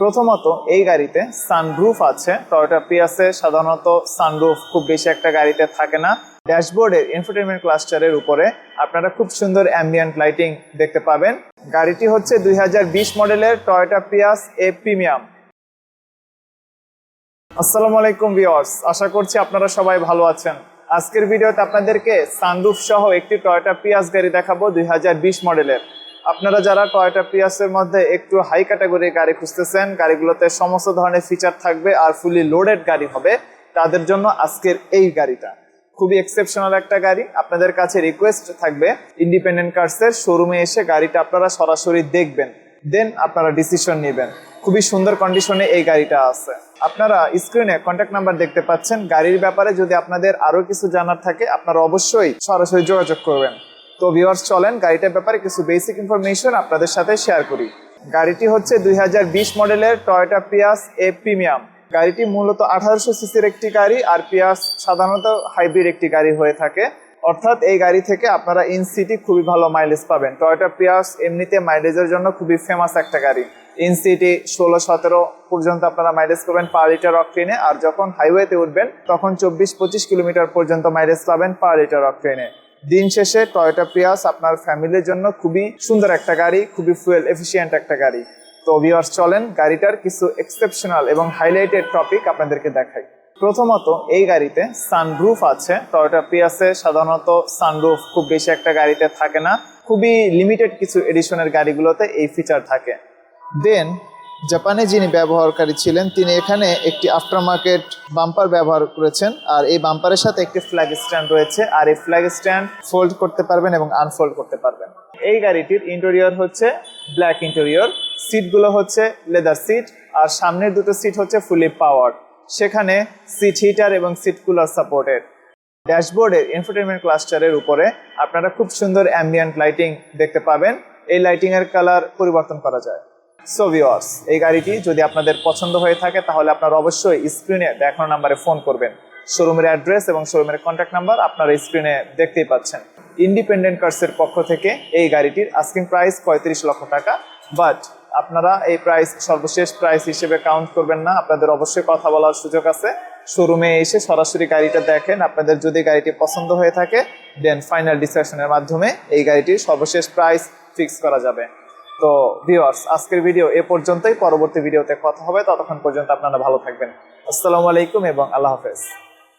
প্রথমত এই গাড়িতে সানরুফ আছে। টয়োটা পিয়াসে সাধারণত সানরুফ খুব বেশি একটা গাড়িতে থাকে না। ড্যাশবোর্ডের ইনফোটেনমেন্ট ক্লাস্টারের উপরে আপনারা খুব সুন্দর অ্যাম্বিয়েন্ট লাইটিং দেখতে পাবেন। গাড়িটি হচ্ছে দুই হাজার বিশ মডেলের টয়োটা পিয়াস এ প্রিমিয়াম আসসালামু আলাইকুম ভিউয়ার্স আশা করছি আপনারা সবাই ভালো আছেন। আজকের ভিডিওতে আপনাদেরকে সানরুফ সহ একটি টয়োটা পিয়াস গাড়ি দেখাবো দুই হাজার বিশ মডেলের। আপনারা যারা টয়োটা পিয়াসের মধ্যে একটু হাই ক্যাটাগরির গাড়ি খুঁজতেছেন, গাড়িগুলোতে সমস্ত ধরনের ফিচার থাকবে আর ফুলি লোডেড গাড়ি হবে, তাদের জন্য আজকের এই গাড়িটা। খুবই এক্সেপশনাল একটা গাড়ি। আপনাদের কাছে রিকোয়েস্ট থাকবে ইন্ডিপেন্ডেন্ট কার্সের শোরুমে এসে গাড়িটা আপনারা সরাসরি দেখবেন দেন আপনারা ডিসিশন নেবেন। খুবই সুন্দর কন্ডিশনে এই গাড়িটা আছে। আপনারা স্ক্রিনে কন্ট্যাক্ট নাম্বার দেখতে পাচ্ছেন। গাড়ির ব্যাপারে যদি আপনাদের আরও কিছু জানার থাকে, আপনারা অবশ্যই সরাসরি যোগাযোগ করবেন। তো ভিউয়ার্স চলেন গাড়িটার ব্যাপারে কিছু বেসিক ইনফরমেশন আপনাদের সাথে শেয়ার করি। গাড়িটি হচ্ছে দুই হাজার বিশ মডেলের টয়োটা পিয়াস এ প্রিমিয়াম গাড়িটি মূলত আঠারোশো সিসির একটি গাড়ি আর পিয়াস সাধারণত হাইব্রিড একটি গাড়ি হয়ে থাকে। অর্থাৎ এই গাড়ি থেকে আপনারা ইন সিটি খুবই ভালো মাইলেজ পাবেন। টয়োটা পিয়াস এমনিতে মাইলেজের জন্য খুবই ফেমাস একটা গাড়ি। ইন সিটি ষোলো সতেরো পর্যন্ত আপনারা মাইলেজ পাবেন পার লিটার অক্টেনে আর যখন হাইওয়েতে উঠবেন, তখন চব্বিশ পঁচিশ কিলোমিটার পর্যন্ত মাইলেজ পাবেন পার লিটার অক্টেনে দিন শেষে টয়োটা পিয়াস আপনার ফ্যামিলির জন্য খুবই সুন্দর একটা গাড়ি, খুবই ফুয়েল এফিসিয়েন্ট একটা গাড়ি। তো ভিউয়ার্স চলেন গাড়িটার কিছু এক্সেপশনাল এবং হাইলাইটেড টপিক আপনাদেরকে দেখাই। প্রথমত, এই গাড়িতে সানরুফ আছে। টয়োটা পিয়াসে সাধারণত সানরুফ খুব বেশি একটা গাড়িতে থাকে না। খুবই লিমিটেড কিছু এডিশনের গাড়িগুলোতে এই ফিচার থাকে। দেন জাপানে যিনি ব্যবহারকারী ছিলেন, তিনি এখানে একটি আফটার মার্কেট বাম্পার ব্যবহার করেছেন আর এই বাম্পারের সাথে একটি ফ্ল্যাগ স্ট্যান্ড রয়েছে আর এই ফ্ল্যাগ স্ট্যান্ড ফোল্ড করতে পারবেন এবং আনফোল্ড করতে পারবেন। এই গাড়িটির ইন্টেরিয়র হচ্ছে ব্ল্যাক ইন্টেরিয়র সিটগুলো হচ্ছে লেদার সিট আর সামনের দুটো সিট হচ্ছে ফুলি পাওয়ার সেখানে সিট হিটার এবং সিট কুলার সাপোর্টেড ড্যাশবোর্ডের ইনফোটেনমেন্ট ক্লাস্টারের উপরে আপনারা খুব সুন্দর অ্যাম্বিয়েন্ট লাইটিং দেখতে পাবেন। এই লাইটিং এর কালার পরিবর্তন করা যায়। সো ভিওয়ার্স এই গাড়িটি যদি আপনাদের পছন্দ হয়ে থাকে, তাহলে আপনারা অবশ্যই স্ক্রিনে দেখানো নাম্বারে ফোন করবেন। শোরুমের অ্যাড্রেস এবং শোরুমের কন্ট্যাক্ট নাম্বার আপনারা স্ক্রিনে দেখতেই পাচ্ছেন। ইন্ডিপেন্ডেন্ট কার্সের পক্ষ থেকে এই গাড়িটির আস্কিং প্রাইস পঁয়ত্রিশ লক্ষ টাকা। বাট আপনারা এই প্রাইস সর্বশেষ প্রাইস হিসেবে কাউন্ট করবেন না। আপনাদের অবশ্যই কথা বলার সুযোগ আছে। শোরুমে এসে সরাসরি গাড়িটা দেখেন। আপনাদের যদি গাড়িটি পছন্দ হয়ে থাকে দেন ফাইনাল ডিসকাশনের মাধ্যমে এই গাড়িটির সর্বশেষ প্রাইস ফিক্স করা যাবে। তো ভিওয়ার্স আজকের ভিডিও এ পর্যন্তই। পরবর্তী ভিডিওতে কথা হবে। ততক্ষণ পর্যন্ত আপনারা ভালো থাকবেন। আসসালামু আলাইকুম এবং আল্লাহ হাফেজ।